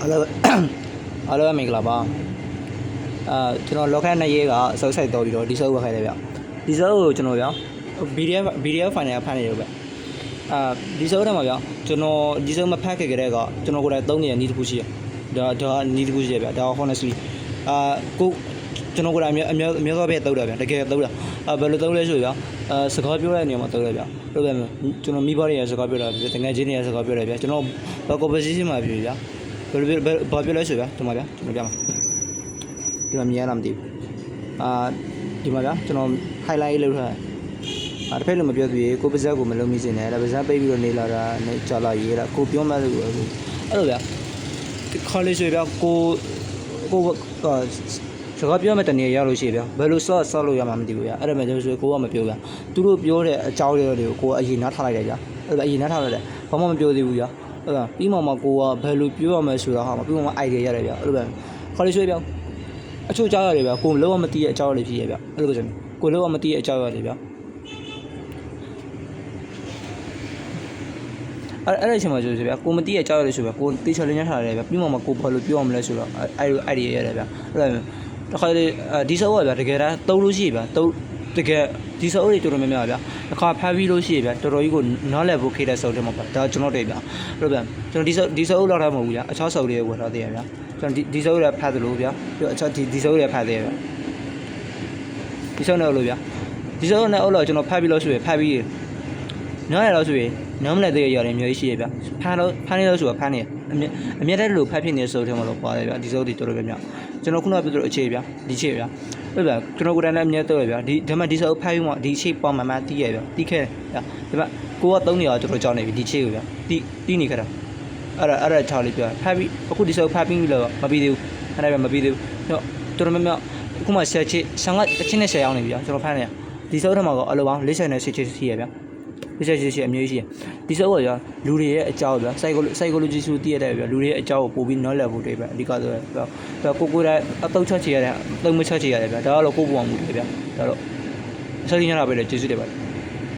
အားလုံးအားလုံးပဲမင်္ဂလာပါအာကျွန်တော်လောကနှစ်ရေးကစုပ်ဆိုင်တော်ပြီးတော့ဒီစုပ်ဝက်ခိုင်းတယ်ဗျဒီစုပ်ကိုကျွန်တော်ဗျ BDF BDF final ဖတ်နေတယ်ဗျအာဒီစုပ်ထဲမှာဗျကျွန်တော်ဒီစုပ်မဖတ်ခဲ့ကြတဲ့ကကျွန်တော်ကိုယ်တိုင်သုံးနေတဲ့နီးတစ်ခုရှိရဒါဒါနီးတစ်ခုရှိရဗျဒါ honestly အာကိုကျွန်တော်ကိုယ်တိုင်အများအများအများသောပဲတုတ်တယ်ဗျတကယ်တုတ်တာအာဘယ်လိုတုတ်လဲဆိုဗျအာစကားပြောတဲ့နေရာမှာတုတ်တယ်ဗျဟုတ်တယ်ကျွန်တော်မိဘတွေရဲ့စကားပြောတာဗျတကယ်ချင်းတွေရဲ့စကားပြောတယ်ဗျကျွန်တော်ဘာ conversation မှာပြောဗျ ဘယ်လိုဘယ်ဘာပြောလဲဆိုဗျဒီမှာဗျကျွန်တော်ပြမှာဒီမှာမြင်ရလားမသိဘူးအာဒီမှာဗျကျွန်တော် highlight လုပ်ထားတယ်အာတစ်ဖက်လုံးမပြောသေးဘူးကိုပါဇက်ကိုမလုံးမိစင်နဲ့ဒါပါဇက်ပိတ်ပြီးတော့နေလာတာနဲ့ကြာလာရေးတာကိုပြောမှလို့အဲ့လိုဗျခေါ်လေးဆိုဗျကိုကိုစကားပြောမဲ့တနေရာရောက်လို့ရှိရင်ဗျဘယ်လိုဆော့ဆော့လို့ရမှာမသိဘူးဗျအဲ့ဒါမှကျဆိုကိုကမပြောဗျသူတို့ပြောတဲ့အကြောင်းတွေကိုကိုကအရင်နားထားလိုက်တယ်ဗျအဲ့ဒါအရင်နားထားလိုက်တယ်ဘာမှမပြောသေးဘူးဗျ အဲ့ဒါပြီးမှမှကိုကဘယ်လိုပြောရမလဲဆိုတာဟာမပြီးမှမှ idea ရတယ်ဗျအဲ့လိုပဲခေါ်လေးဆိုဗျအချို့ကြားရတယ်ဗျကိုလုံးဝမသိတဲ့အကြောင်းလေးဖြစ်ရဗျအဲ့လိုဆိုကိုလုံးဝမသိတဲ့အကြောင်းရတယ်ဗျအဲ့အဲ့ဒီအချိန်မှာဆိုဆိုဗျကိုမသိရဲ့အကြောင်းရလို့ဆိုဗျကိုတေချာလေးညှထားရတယ်ဗျပြီးမှမှကိုဘာလို့ပြောရမလဲဆိုတော့အဲ့လို idea ရတယ်ဗျအဲ့လိုတခါလေဒီဆော့ကဗျတကယ်တမ်းတုံးလို့ရှိဗျတုံး တကယ်ဒီဆော့တွေတော်တော်များများဗျတစ်ခါဖမ်းပြီးလို့ရှိဗျတော်တော်ကြီးကိုနားလည်ဖို့ခေတဲ့ဆော့တယ်မှာပါဒါကျွန်တော်တည်းဗျအဲ့လိုဗျကျွန်တော်ဒီဆော့ဒီဆော့လောက်ထားမဟုတ်ဘူးဗျအခြားဆော့တွေဝယ်ထားသေးရဗျကျွန်တော်ဒီဒီဆော့တွေဖတ်သလိုဗျပြီးတော့အခြားဒီဒီဆော့တွေဖတ်သေးရဗျဒီဆော့နဲ့လို့ဗျဒီဆော့နဲ့အုပ်လို့ကျွန်တော်ဖတ်ပြီးလို့ဆိုရဖတ်ပြီးနားရတော့ဆိုရင်နားမလည်သေးရရတယ်မျိုးရှိရဗျဖမ်းလို့ဖမ်းနေလို့ဆိုတာဖမ်းနေအမြအမြဲတမ်းလို့ဖတ်ဖြစ်နေတဲ့ဆော့တွေမှာလို့ပါတယ်ဗျဒီဆော့တွေတော်တော်များများကျွန်တော်ခုနကပြောသလိုအခြေဗျဒီခြေဗျ ဟုတ်ဗျကျွန်တော်ကိုယ်တိုင်လည်းအမြဲတော့ဗျဒီဒီမှာဒီဆော့ဖတ်ပြီးမှဒီခြေပေါ်မှမှတီးရဗျတီးခဲ့ဗျဒီမှာကိုကသုံးနေရတော်တော်ကြောက်နေပြီဒီခြေကိုဗျတီးတီးနေခတာအဲ့ဒါအဲ့ဒါထားလေးပြောဖတ်ပြီးအခုဒီဆော့ဖတ်ပြီးလို့မပြီးသေးဘူးအဲ့ဒါပဲမပြီးသေးဘူးတော့တော်တော်များများအခုမှဆက်ချစ်ဆန်ကအချင်းနဲ့ဆယ်ရောက်နေပြီဗျကျွန်တော်ဖမ်းနေဒီဆော့ထဲမှာကအလိုပေါင်း40နဲ့60ချစ်ရှိရဗျ ဒီချက်ရှိရှိအမျိုးရှိရဒီစောကရလူတွေရဲ့အကြောင်းဗျ psychology ဆိုတည်ရတဲ့ဗျလူတွေရဲ့အကြောင်းကိုပို့ပြီး knowledge ဖို့တွေဗျအဓိကဆိုတော့ဗျကိုကိုတဲ့အတုတ်ချက်ချရတဲ့အသုံးမချက်ချရတယ်ဗျဒါကတော့ကိုယ့်ဘဝမှုတွေဗျဒါတော့အစရင်းရတာပဲလေကျေးဇူးတင်ပါတယ်